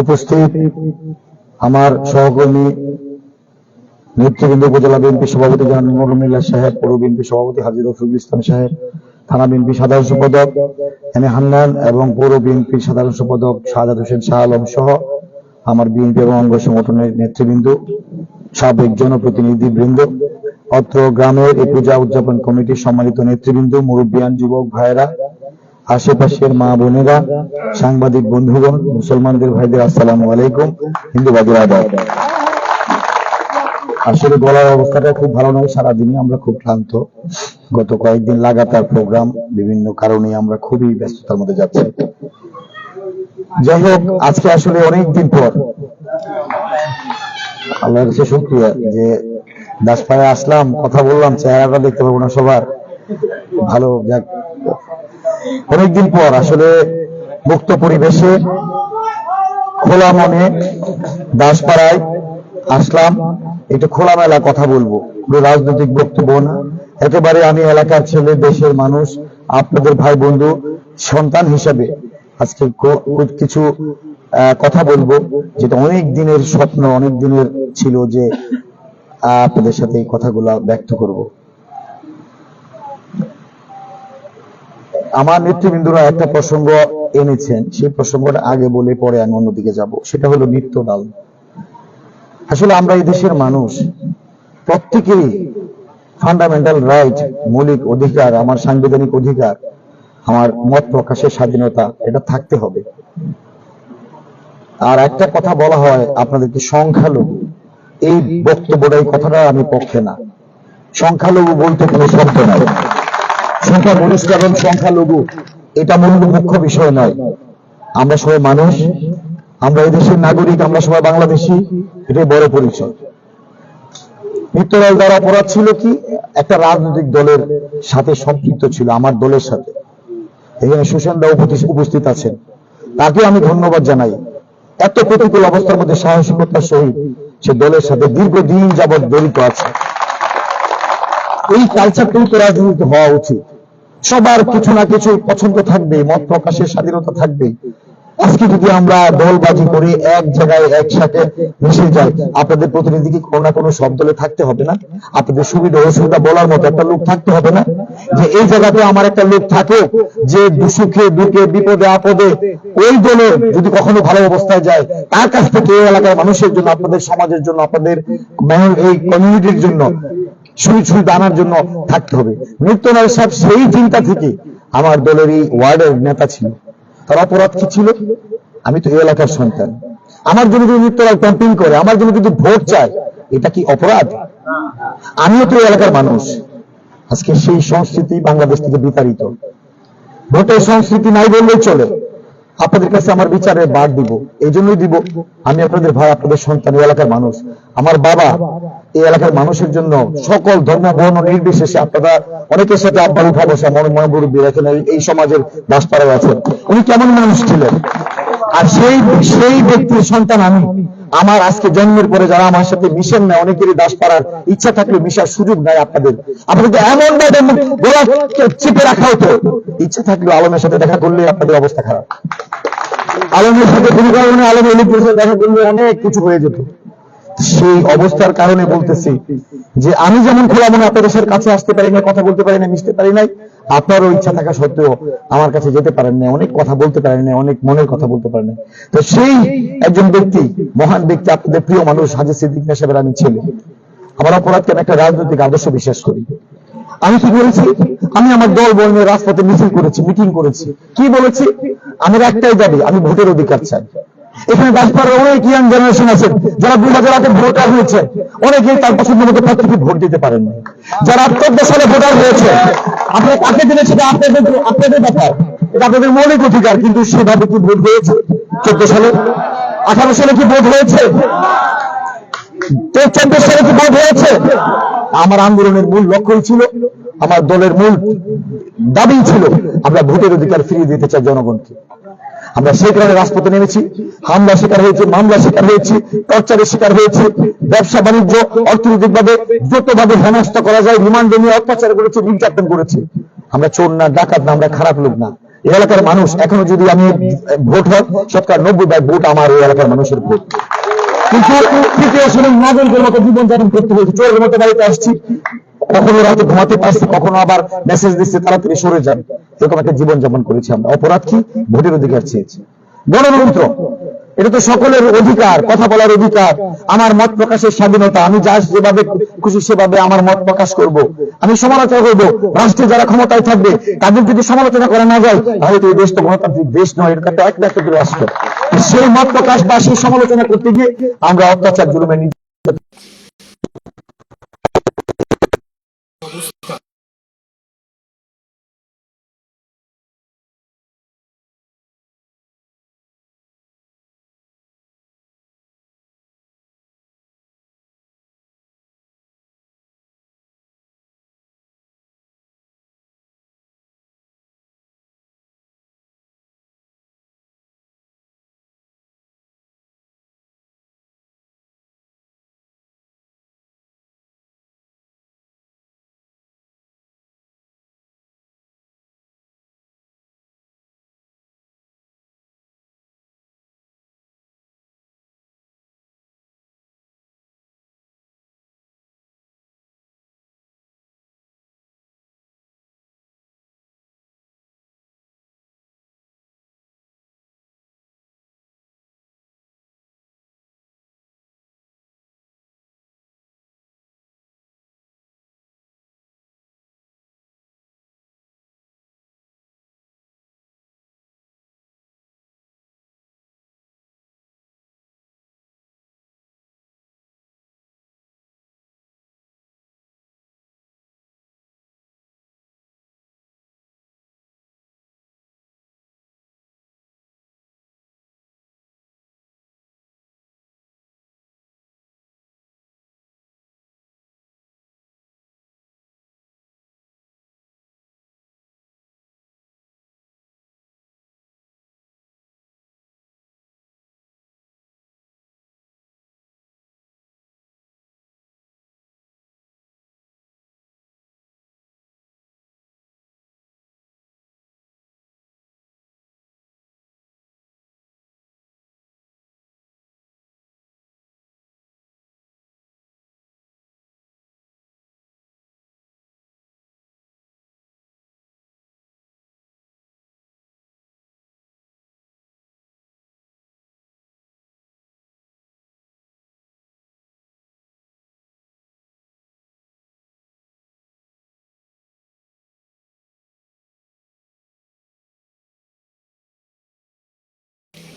উপস্থিত আমার সহকর্মী, নেতৃবৃন্দ উপজেলা বিএনপি সভাপতি জাহান সাহেব, পৌর বিএনপি সভাপতি হাজির রফিকুল ইসলাম সাহেব, থানা বিএনপি সাধারণ সম্পাদক এম এ হান্নান এবং পৌর বিএনপির সাধারণ সম্পাদক শাহাদ হোসেন শাহ আলম সহ আমার বিএনপি এবং অঙ্গ সংগঠনের নেতৃবৃন্দ, সাবেক জনপ্রতিনিধি বৃন্দ অত্র গ্রামের এই পূজা উদযাপন কমিটির সম্মানিত নেতৃবৃন্দ, মুরব্বিয়ান, যুবক ভাইয়েরা আশেপাশের মা বোনেরা, সাংবাদিক বন্ধুগণ, মুসলমানদের ভাইদের আসসালামু আলাইকুম, হিন্দু বাদীর আদাব। আসলে গলার অবস্থাটা খুব ভালো নয়, সারাদিনই আমরা খুব ক্লান্ত। গত কয়েকদিন লাগাতার প্রোগ্রাম, বিভিন্ন কারণে আমরা খুবই ব্যস্ততার মধ্যে যাচ্ছি। যাই হোক, আজকে আসলে অনেক দিন পর আল্লাহর কাছে শুক্রিয়া যে দাসপাড়ায় আসলাম, কথা বললাম, চেহারাটা দেখতে পাবো না সবার। ভালো, যাক। অনেকদিন পর আসলে মুক্ত পরিবেশে খোলা মনে দাসপাড়ায় আসলাম। একটু খোলামেলা কথা বলব। কোনো রাজনৈতিক বক্তব্য না। একেবারে আমি এলাকার ছেলে, দেশের মানুষ, আপনাদের ভাই বন্ধু সন্তান হিসাবে আজকে কিছু কথা বলব। যেটা অনেক দিনের স্বপ্ন, অনেক দিনের ছিল যে আপনাদের সাথে এই কথাগুলো ব্যক্ত করব। আমার নেতৃবৃন্দরা একটা প্রসঙ্গ এনেছেন, সেই প্রসঙ্গটা আগে বলে পরে আমি অন্যদিকে যাব। সেটা হলো নিত্য ডাল আসলে আমরা এই দেশের মানুষ, প্রত্যেকেরই ফান্ডামেন্টাল রাইট মৌলিক অধিকার, আমার সাংবিধানিক অধিকার, আমার মত প্রকাশের স্বাধীনতা, এটা থাকতে হবে। আর একটা কথা বলা হয় আপনাদেরকে, সংখ্যালঘু। এই বক্তব্যটা, এই কথাটা আমি পক্ষে না। সংখ্যালঘু বলতে কোনো শব্দ নাই। সংখ্যা গরিষ্ঠ এবং সংখ্যালঘু, এটা মূল মুখ্য বিষয় নয়। আমরা সবাই মানুষ, আমরা এই দেশের নাগরিক, আমরা সবাই বাংলাদেশি, এটাই বড় পরিচয়। মৃত্যুলাল দ্বারা অপরাধ ছিল কি? একটা রাজনৈতিক দলের সাথে সম্পৃক্ত ছিল, আমার দলের সাথে। এখানে সুশান্ত উপস্থিত আছেন। তাকে আমি ধন্যবাদ জানাই। এত প্রতিকূল অবস্থার মধ্যে সাহসিকতার সহিত সে দলের সাথে দীর্ঘদিন যাবৎ জড়িত আছে। এই কালচারটাই তো রাজনীতি হওয়া উচিত। সবার কিছু না কিছু পছন্দ থাকবে, মত প্রকাশের স্বাধীনতা থাকবে। আজকে যদি আমরা দলবাজি করে, এক জায়গায় একসাথে মিশে যাই, আপনাদের প্রতিনিধি কি কোনো না কোনো সব দলে থাকতে হবে না? আপনাদের সুবিধা অসুবিধা বলার মতো একটা লোক থাকতে হবে না? যে এই জায়গাতে আমার একটা লোক থাকে যে সুখে দুঃখে, বিপদে, আপদে, ওই দলে যদি কখনো ভালো অবস্থায় যায়, তার কাছ থেকে এই এলাকার মানুষের জন্য, আপনাদের সমাজের জন্য, আপনাদের এই কমিউনিটির জন্য সুই সুবিধা আনার জন্য থাকতে হবে। নিত্যনয় সাহেব সেই চিন্তা থেকে আমার দলের এই ওয়ার্ডের নেতা ছিল। তার অপরাধ কি ছিল? আমি তো এই এলাকার সন্তান। আমার জন্য যদি নিত্যরায় ক্যাম্পিং করে, আমার জন্য যদি ভোট চায়, এটা কি অপরাধ? আমিও তো এই এলাকার মানুষ। আজকে সেই সংস্কৃতি বাংলাদেশ থেকে বিতাড়িত। ভোটের সংস্কৃতি নাই বললেই চলে। আপনাদের কাছে আমার বিচারে বার দিব এই জন্যই দিব। আমি আপনাদের ভাই, আপনাদের সন্তান এলাকার মানুষ। আমার বাবা এই এলাকার মানুষের জন্য সকল ধর্ম, বর্ণ, নির্বিশেষে আপনারা অনেকের সাথে আব্বার উঠা বসা, মনে মনে মুরব্বী রাখেন, এই- এই সমাজের দাসপাড়ায় আছেন। উনি কেমন মানুষ ছিলেন? আর সেই সেই ব্যক্তির সন্তান আমি। আমার আজকে জন্মের পরে যারা আমার সাথে মিশেন না অনেকেরই দাস পাড়ার ইচ্ছা থাকলে মিশার সুযোগ নাই আপনাদের। আপনাদের এমন ভাবে গোলা চেপে রাখা হতো ইচ্ছা থাকলে আলমের সাথে দেখা করলে আপনাদের অবস্থা খারাপ। আলমের সাথে কোনো কারণে সাথে দেখা করলে অনেক কিছু হয়ে যেত। সেই অবস্থার কারণে বলতেছি যে আমি যেমন খোলা মনে আপনাদের কাছে আসতে পারি না কথা বলতে পারি না মিশতে পারি নাই, আপনারও ইচ্ছা থাকা সত্ত্বেও আমার কাছে যেতে পারেন না অনেক কথা বলতে পারেন না অনেক মনের কথা বলতে পারেন না তো সেই একজন ব্যক্তি, মহান ব্যক্তি, আপনাদের প্রিয় মানুষ, হাজি সিদ্দিক সাহেবের আমি ছেলে। আমার অপরাধকে আমি একটা রাজনৈতিক আদর্শ বিশ্বাস করি। আমি কি বলেছি? আমি আমার দল বর্ণের রাজপথে মিছিল করেছি, মিটিং করেছি। কি বলেছি? আমার একটাই দাবি, আমি ভোটের অধিকার চাই। এখানে দাসপাড়ার অনেক ইয়াং জেনারেশন আছে, যারা দু হাজার আটে ভোটার হয়েছে। অনেকেই তার পছন্দ মতো প্রার্থীকে ভোট দিতে পারেন যারা চোদ্দ সালে ভোটার হয়েছে আপনারা কাকে দিলে সেটা আপনাদের আপনাদের ব্যাপার? এটা আপনাদের মৌলিক অধিকার, কিন্তু সেভাবে কি ভোট হয়েছে? চোদ্দ সালে? আঠারো সালে কি ভোট হয়েছে? চোদ্দ সালে কি ভোট হয়েছে? আমার আন্দোলনের মূল লক্ষ্যই ছিল, আমার দলের মূল দাবি ছিল, আমরা ভোটের অধিকার ফিরিয়ে দিতে চাই জনগণকে। আমরা সেই কারণে রাজপথে নেমেছি। হামলা শিকার হয়েছে, মামলা শিকার হয়েছি টর্চারের শিকার হয়েছি। ব্যবসা বাণিজ্য, অর্থনৈতিকভাবে যতভাবে হেনস্থা করা যায়, রিমান্ডে নিয়ে অত্যাচার করেছি, নির্যাতন করেছি। আমরা চোর না, ডাকাত না, আমরা খারাপ লোক না। এলাকার মানুষ, এখনও যদি আমি ভোট হয় শতকরা নব্বই ভাগ ভোট আমার এই এলাকার মানুষের ভোট। কিন্তু তৃতীয় শ্রেণির নাগরিকের মতো জীবনযাপন করতে হয়েছে, চোরের মতো বাড়িতে আসছি। কখনো রাতে ঘুমাতে পারছি, কখনো আবার মেসেজ দিচ্ছে তাড়াতাড়ি সরে যান। এরকম একটা জীবনযাপন করেছি আমরা। অপরাধ কি? ভোটের অধিকার চেয়েছি। গণতন্ত্র, এটা তো সকলের অধিকার, কথা বলার অধিকার। আমার মত প্রকাশের স্বাধীনতা, আমি যা যেভাবে খুশি সেভাবে আমার মত প্রকাশ করব। আমি সমালোচনা করব। রাষ্ট্রে যারা ক্ষমতায় থাকবে, তাদের যদি সমালোচনা করা না যায়, তাহলে তো এই দেশ তো গণতান্ত্রিক দেশ নয়, এটা তো করে রাষ্ট্র। সেই মত প্রকাশ বা সেই সমালোচনা করতে গিয়ে আমরা অত্যাচার, জুলুমের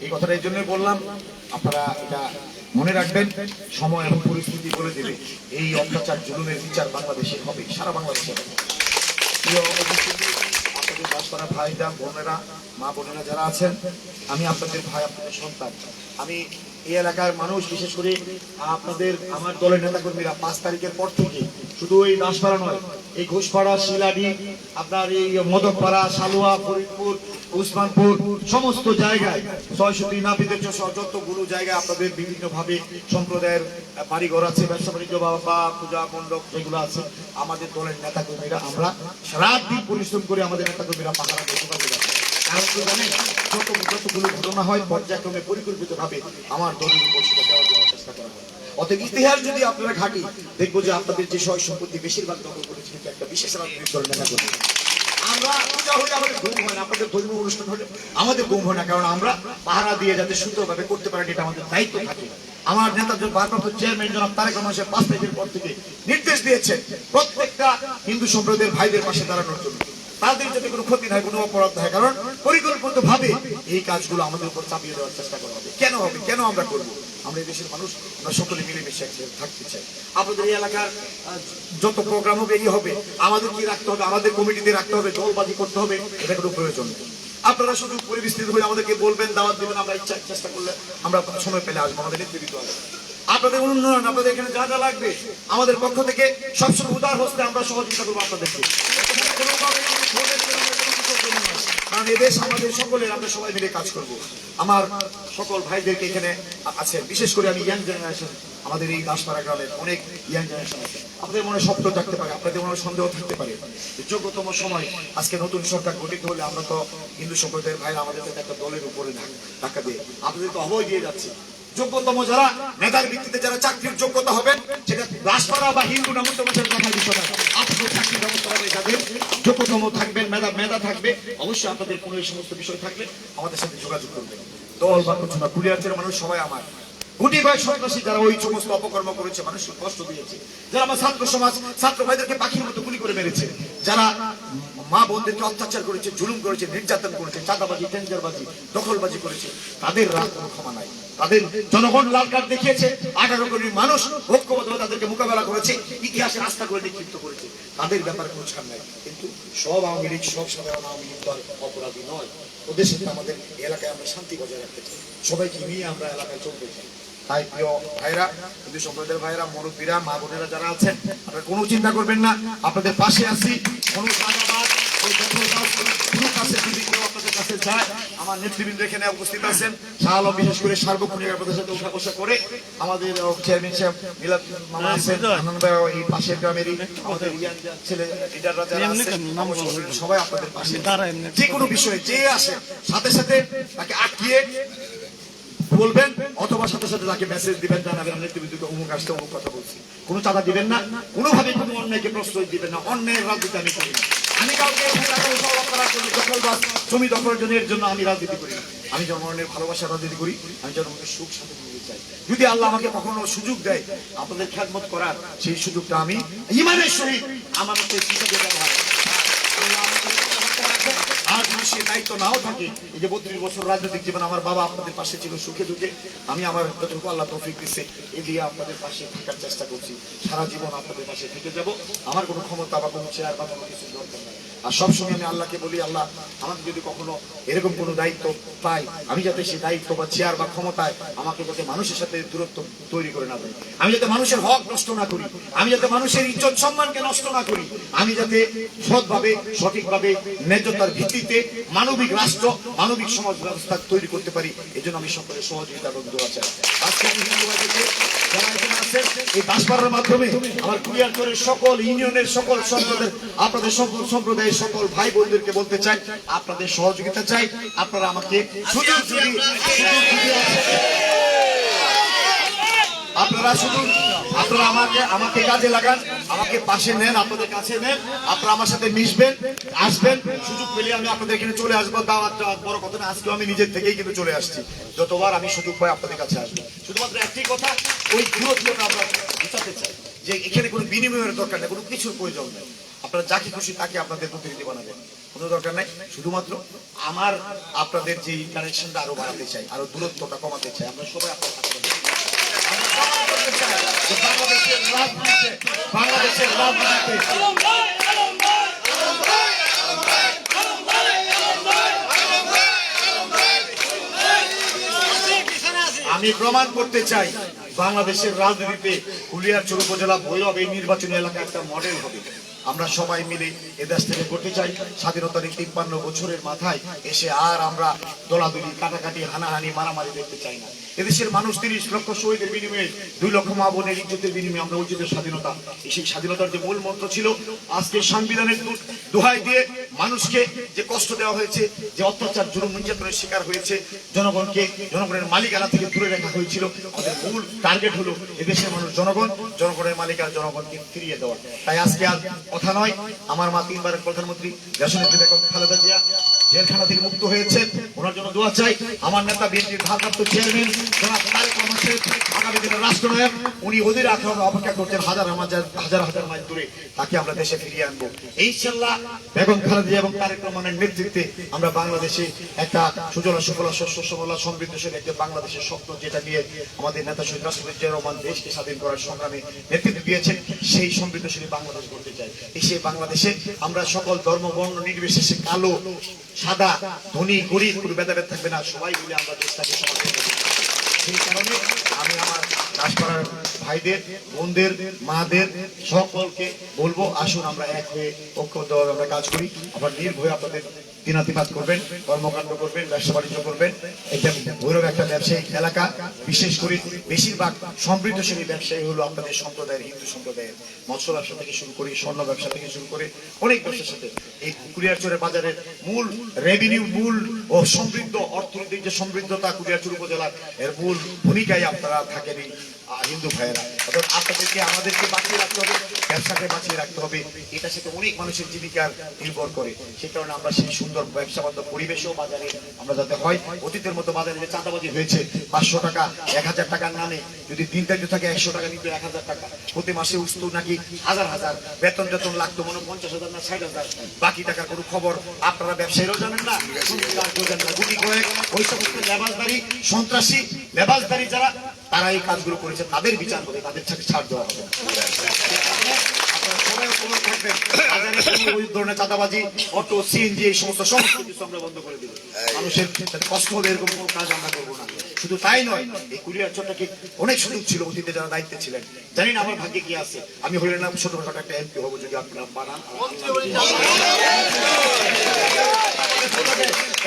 এই কথাটা এই জন্যই বললাম, আপনারা এটা মনে রাখবেন, সময় এবং পরিস্থিতি বলে দেবে। এই অত্যাচার জুলুমের বিচার বাংলাদেশে হবে, সারা বাংলাদেশে হবে। আপনাদের বাসপাড়া ভাইরা, বোনেরা, মা বোনেরা যারা আছেন, আমি আপনাদের ভাই, আপনাদের সন্তান। আমি এই এলাকার মানুষ, বিশেষ করে আপনাদের, আমার দলের নেতাকর্মীরা পাঁচ তারিখের পর থেকে শুধু এই দাসপাড়া নয় এই ঘোষপাড়া, শিলাডি, আপনার এই মদকপাড়া, সালুয়া, ফরিদপুর, উসমানপুর, সমস্ত জায়গায় ছয়শটি নাবিদের সহ যতগুলো জায়গায় আপনাদের বিভিন্ন ভাবে সম্প্রদায়ের বাড়িঘর আছে, ব্যবসা বাণিজ্য বা পূজা মণ্ডপ যেগুলো আছে, আমাদের দলের নেতাকর্মীরা আমরা রাত দিন পরিশ্রম করে আমাদের নেতাকর্মীরা পাহারা দিয়ে কারণ কি জানেন, যত যতগুলো ঘটনা হয়, পর্যায়ক্রমে পরিকল্পিত ভাবে আমার দলের উপর সেটা দেওয়ার জন্য চেষ্টা করা হয়। অতএব ইতিহাস যদি আপনারা ঘাটি, দেখব যে আপনাদের যে সয় সম্পত্তি বেশিরভাগ দখল করেছে একটা বিশেষ রাজনৈতিক আমাদের ঘুম হয় না কারণ আমরা পাহারা দিয়ে যাতে সুন্দরভাবে করতে পারেন এটা আমাদের দায়িত্ব থাকে। আমার নেতা ভারপ্রাপ্ত চেয়ারম্যান জনাব তারেক পাঁচ তারিখের পর থেকে নির্দেশ দিয়েছেন প্রত্যেকটা হিন্দু সম্প্রদায়ের ভাইদের পাশে দাঁড়ানোর জন্য। তাদের যাতে কোনো ক্ষতি হয়, কোনো অপরাধ হয়, কারণ পরিকল্পিত ভাবে এই কাজগুলো আমাদের উপর চাপিয়ে দেওয়ার চেষ্টা করা হবে। কেন হবে? কেন আমরা করব? আমরা দেশের মানুষ, আমরা সকলে মিলেমিশে একসাথে থাকতে চাই। আপনাদের এই এলাকার যত প্রোগ্রাম হবে এই হবে। আমাদের কি রাখতে হবে? আমাদের কমিটিতে রাখতে হবে, দলবাজি করতে হবে, এটা কোনো প্রয়োজন নেই। আপনারা শুধু পরিবেষ্টিত হয়ে আমাদেরকে বলবেন, দাওয়াত দেবেন, আমরা ইচ্ছা, চেষ্টা করলে আমরা সময় পেলে আসব, আমাদের নেতৃত্ব আসবে আপনাদের উন্নয়ন, আপনাদের এখানে যা যা লাগবে, আমাদের পক্ষ থেকে সবসময় উদার হস্তে আমরা সহযোগিতা করব আপনাদেরকে। কারণ এদেশ আমাদের সকলের, আমরা সবাই মিলে কাজ করব। আমার সকল ভাইদেরকে এখানে আছে। বিশেষ করে আমি ইয়াং জেনারেশন, আমাদের এই দাসপাড়া গ্রামের অনেক ইয়াং জেনারেশন আছে। আপনাদের মনে স্বপ্ন থাকতে পারে, আপনাদের মনে সন্দেহ থাকতে পারে যোগ্যতম সময় আজকে নতুন সরকার গঠিত হলে আমরা তো হিন্দু সম্প্রদায়ের ভাইরা আমাদের একটা দলের উপরে ধাক- ধাক্কা দিয়ে তো অভয় দিয়ে যাচ্ছে। যোগ্যতম যারা, নেতার ভিত্তিতে যারা চাকরির যোগ্যতা হবেন সেটা রাজপাড়া বা হিন্দু কথা চাকরির ব্যবস্থা হবে যাদের যোগ্যতম থাকবেন, মেধা মেধা থাকবে। অবশ্যই আপনাদের কোনো এই সমস্ত বিষয় থাকলে আমাদের সাথে যোগাযোগ করবেন। দল বা কিছু না কুলিয়ার্চের মানুষ সবাই আমার। গুটি কয়েক সন্ত্রাসী যারা ওই সমস্ত অপকর্ম করেছে, মানুষকে কষ্ট দিয়েছে। যারা আমার ছাত্র সমাজ, ছাত্র ভাইদেরকে পাখির মতো গুলি করে মেরেছে। যারা মা বোনদেরকে অত্যাচার করেছে, জুলুম করেছে, নির্যাতন করেছে, চাঁদাবাজি, টেন্ডারবাজি, দখলবাজি করেছে, তাদের রাত কোনো ক্ষমা নাই। তাদের জনগণ লাল কার্ড দেখিয়েছে, আঠারো কোটি মানুষ ঐক্যবদ্ধ তাদেরকে মোকাবেলা করেছে, ইতিহাসে রাস্তা করে নিক্ষিপ্ত করেছে। তাদের ব্যাপারে কোনো ছাড় নাই। কিন্তু সব আওয়ামী লীগ, সব সাধারণ আওয়ামী লীগ দল অপরাধী নয়। ওদের সাথে আমাদের এলাকায় আমরা শান্তি বজায় রাখতে চাই। সবাইকে নিয়ে আমরা এলাকায় চলতে চাই। তাই প্রিয় ভাইরা কিন্তু সম্প্রদায়ের ভাইরা মুরব্বীরা মা বোনেরা যারা আছেন, আপনারা কোনো চিন্তা করবেন না। আপনাদের পাশে আছি। কোনো ওই দখলবাজ, কাছে যদি আপনাদের কাছে যায়। আমার নেতৃবৃন্দ এখানে উপস্থিত আছেন। শাহ আলম বিশেষ করে সার্বক্ষণিক আপনাদের সাথে উঠা বসা করে আমাদের চেয়ারম্যান সাহেব মিলাদ মামা আছেন আনন্দ এই পাশের গ্রামেরই আমাদের ছেলে লিডাররা যারা আছেন। সবাই আপনাদের পাশে। যে কোনো বিষয়ে যে আসে সাথে সাথে তাকে আটকিয়ে বলবেন, অথবা সাথে সাথে তাকে মেসেজ দিবেন জানাবেন আমি নেতৃবৃন্দকে অমুক আসতে অমুক কথা বলছি। কোনো চাঁদা দিবেন না কোনোভাবে কোনো অন্যায়কে প্রশ্রয় দিবেন না। অন্যায়ের রাজনীতি আমি করি না। আমি কাউকে করার জন্য দখলবাজ জমি দখলের জন্য এর জন্য আমি রাজনীতি করি না। আমি জনগণের ভালোবাসার রাজনীতি করি, আমি জনগণের সুখ সাথে চাই যদি আল্লাহ আমাকে কখনো সুযোগ দেয়, আপনাদের খেদমত করার, সেই সুযোগটা আমি ইমানের সহিত আমার মধ্যে হিসাবে ব্যবহার করি। আল্লাহ আমাকে রাখতে রাখে। আর যদি সে দায়িত্ব নাও থাকে। এই যে বত্রিশ বছর রাজনৈতিক জীবন আমার বাবা আপনাদের পাশে ছিল, সুখে দুঃখে। আমি আমার যতটুকু আল্লাহ তৌফিক দিচ্ছে এ দিয়ে আপনাদের পাশে থাকার চেষ্টা করছি। সারা জীবন আপনাদের পাশে থেকে যাব। আমার কোনো ক্ষমতা বা কোনো চেয়ার বা কোনো কিছু দরকার নাই। আর সবসময় আমি আল্লাহকে বলি, আল্লাহ, আমাকে যদি কখনো এরকম কোনো দায়িত্ব পাই আমি যাতে সেই দায়িত্ব বা চেয়ার বা ক্ষমতায় আমাকে যাতে মানুষের সাথে দূরত্ব তৈরি করে না দেয়। আমি যাতে মানুষের হক নষ্ট না করি, আমি যাতে মানুষের ইজ্জত সম্মানকে নষ্ট না করি, আমি যাতে সৎভাবে, সঠিকভাবে ন্যায্যতার ভিত্তিতে মানবিক রাষ্ট্র, মানবিক সমাজ ব্যবস্থা তৈরি করতে পারি এই জন্য আমি সকলের সহযোগিতা এবং দোয়া চাই। আজকে আমি হিন্দু ভাইদেরকে যারা এখানে আছেন, এই দাসপাড়ার মাধ্যমে আমার কুরিয়ারচরের সকল ইউনিয়নের সকল সম্প্রদায়ের আপনাদের সকল সম্প্রদায়ের সকল ভাই বোনদেরকে বলতে চাই আপনাদের সহযোগিতা চাই আপনারা আমাকে সুযোগ যদি আপনারা শুধু আপনারা আমাকে আমাকে কাজে লাগান আমাকে পাশে নেন আপনাদের কাছে নেন আপনারা আমার সাথে মিশবেন আসবেন সুযোগ পেলে আমি আপনাদের এখানে চলে আসব দাওয়াত বড় কথা না আজকেও আমি নিজের থেকেই কিন্তু চলে আসছি। যতবার আমি সুযোগ পাই আপনাদের কাছে আসব। শুধুমাত্র একটি কথা ওই দূরত্বটা আমরা বুঝাতে চাই যে এখানে কোনো বিনিময়ের দরকার নেই কোনো কিছুর প্রয়োজন নেই। আপনারা যাকে খুশি তাকে আপনাদের প্রতিনিধি বানাবেন। কোনো দরকার নাই। শুধুমাত্র আমার, আপনাদের যে কানেকশনটা আরও বাড়াতে চাই, আরও দূরত্বটা কমাতে চাই, আমরা সবাই আপনার আমি প্রমাণ করতে চাই, বাংলাদেশের রাজনীতিতে কুলিয়ারচর উপজেলা ভৈরব এই নির্বাচনী এলাকা একটা মডেল হবে। আমরা সবাই মিলে এ দেশ থেকে করতে চাই। স্বাধীনতার এই তিপ্পান্ন বছরের মাথায় এসে আর আমরা দলাদলি, কাটাকাটি, হানাহানি, মারামারি দেখতে চাই না। এদেশের মানুষ তিরিশ লক্ষ শহীদের বিনিময়ে, দুই লক্ষ মা বোনের ইজ্জতের বিনিময়ে আমরা অর্জিত স্বাধীনতা। এই সেই স্বাধীনতার যে মূল মন্ত্র ছিল, আজকে সাংবিধানের দোহাই দিয়ে মানুষকে যে কষ্ট দেওয়া হয়েছে, যে অত্যাচার, জুলুম, নির্যাতনের শিকার হয়েছে, জনগণকে, জনগণের মালিকানা থেকে দূরে রাখা হয়েছিল। আমাদের মূল টার্গেট হলো এদেশের মানুষ জনগণ, জনগণের মালিকানা জনগণকে ফিরিয়ে দেওয়া। তাই আজকে আর কথা নয়। আমার মা তিনবারের প্রধানমন্ত্রী দেশনেত্রী বেগম খালেদা জিয়া। জেলখানা থেকে মুক্ত হয়েছে। ওনার জন্য দোয়া চাই। আমার নেতা বিএনপির ভারপ্রাপ্ত চেয়ারম্যান আগামী দিনের রাষ্ট্রনায়ক, উনি অধীর আগ্রহে অপেক্ষা করছেন হাজার হাজার হাজার হাজার মাইল দূরে। তাকে আমরা দেশে ফিরিয়ে আনব। ইনশাল্লাহ বেগম খালেদা এবং তারেক রহমানের নেতৃত্বে আমরা বাংলাদেশে একটা সুজলা, সুফলা শস্য সবলা, সমৃদ্ধশীল একটা বাংলাদেশের স্বপ্ন যেটা নিয়ে আমাদের নেতা শহীদ রাষ্ট্রপতি জিয়া রহমান দেশকে স্বাধীন করার সংগ্রামে নেতৃত্ব দিয়েছেন, সেই সমৃদ্ধশীল বাংলাদেশ গড়তে চাই এই সেই বাংলাদেশে আমরা সকল ধর্ম, বর্ণ, নির্বিশেষে কালো সাদা, ধনী, গরিব, কোনো ভেদাভেদ থাকবে না। সবাই মিলে আমরা দেশটাকে সমাজ সেই কারণে আমি আমার দাসপাড়ার ভাইদের, বোনদের, মাদের সকলকে বলব, আসুন আমরা এক হয়ে ঐক্যবদ্ধভাবে আমরা কাজ করি। আবার নির্ভয়ে আপনাদের দিনাতিপাত করবেন, কর্মকাণ্ড করবেন, ব্যবসা বাণিজ্য করবেন। এটা ভৈরব একটা ব্যবসায়িক এলাকা, বিশেষ করে বেশিরভাগ সমৃদ্ধশালী ব্যবসায়ী হলো আপনাদের সম্প্রদায়ের, হিন্দু সম্প্রদায়ের। মৎস্য ব্যবসা থেকে শুরু করে, স্বর্ণ ব্যবসা থেকে শুরু করে অনেক ব্যবসার সাথে। এই কুরিয়ারচরের বাজারের মূল রেভিনিউ মূল ও সমৃদ্ধ অর্থনৈতিক যে সমৃদ্ধতা কুরিয়ারচর উপজেলার, এর মূল ভূমিকায় আপনারা থাকেন হিন্দু ভাইয়েরা। অর্থাৎ আপনাদেরকে আমাদেরকে বাঁচিয়ে রাখতে হবে, ব্যবসাকে বাঁচিয়ে রাখতে হবে। এটার সাথে অনেক মানুষের জীবিকার নির্ভর করে। সেই কারণে আমরা সেই সুন্দর ব্যবসা বান্ধব পরিবেশও বাজারে আমরা যাতে হয়, অতীতের মতো বাজারে যে চাঁদাবাজি হয়েছে, পাঁচশো টাকা, এক হাজার টাকার নামে, যদি দিন দায়িত্ব থাকে একশো টাকা নিতে এক হাজার টাকা, প্রতি মাসে উঠতো নাকি হাজার হাজার, বেতন বেতন লাগতো মনে পঞ্চাশ হাজার না ষাট হাজার। বাকি টাকার কোনো খবর আপনারা ব্যবসায়ীরাও জানেন না না গুটি কয়েক ওই সমস্ত লেবাসদারি, সন্ত্রাসী লেবাসদারি যারা তারা এই কাজগুলো করেছে তাদের বিচার হবে তাদের ছাড় ছাড় দেওয়া হবে আপনারা সবাই ঐক্যবদ্ধ থাকবেন। বাজারে কোনো ওই ধরনের চাঁদাবাজি অটো সিএনজি এই সমস্ত সমস্ত কিছু আমরা বন্ধ করে দিব। মানুষের যাতে কষ্ট হবে এরকম কোনো কাজ আমরা করব না। শুধু তাই নয় এই কুরিয়ার চোরটাকে অনেক সুযোগ ছিল অতীতে যারা দায়িত্বে ছিলেন। জানি না আমার ভাগ্যে কি আছে। আমি হলে না ছোটখাটো একটা এমপি হব যদি আপনারা বানান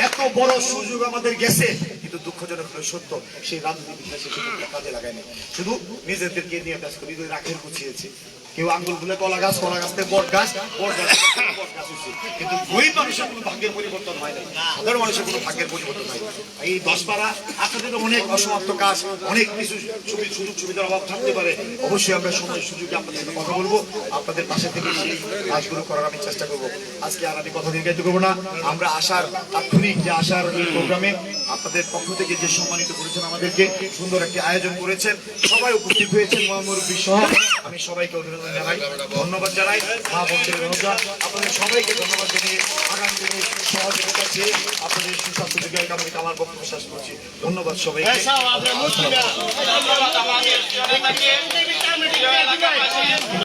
এত বড় সুযোগ আমাদের গেছে, কিন্তু দুঃখজনক সত্য, সেই রাজনীতি কাজে লাগায়নি। শুধু নিজেদেরকে নিয়ে ব্যস্ত, নিজেদের রাখের গুছিয়েছে। কেউ আঙ্গুল ফুলে কলা গাছ কলা গাছ থেকে বট গাছ বট গাছ বট। কিন্তু গরিব মানুষের কোনো ভাগ্যের পরিবর্তন হয় নাই। সাধারণ মানুষের কোনো ভাগ্যের পরিবর্তন হয় নাই। এই দশ পাড়া আপনাদের অনেক অসমাপ্ত কাজ, অনেক কিছু সুযোগ সুবিধার অভাব থাকতে পারে। অবশ্যই আমরা সময় সুযোগে আপনাদের সাথে কথা বলব। আপনাদের পাশে থেকে সেই কাজগুলো করার আমি চেষ্টা করব। আজকে আর আমি কথা দীর্ঘায়িত করব না। আমরা আসার তাৎক্ষণিক যে আসার প্রোগ্রামে আপনাদের পক্ষ থেকে যে সম্মানিত করেছেন আমাদেরকে, সুন্দর একটি আয়োজন করেছেন। সবাই উপস্থিত হয়েছেন মহামুরব্বী সহ। আমি সবাইকে অভিনন্দন ধন্যবাদ জানাই মা বন্ধুদের রোজা আপনাদের সবাইকে ধন্যবাদ জানিয়ে আগামী দিনে সহযোগিতা চেয়ে আপনাদের সুস্বাস্থ্য দিকে কামনা আমার বক্তব্য শেষ করছি। ধন্যবাদ সবাইকে। আমাদের মুসলিম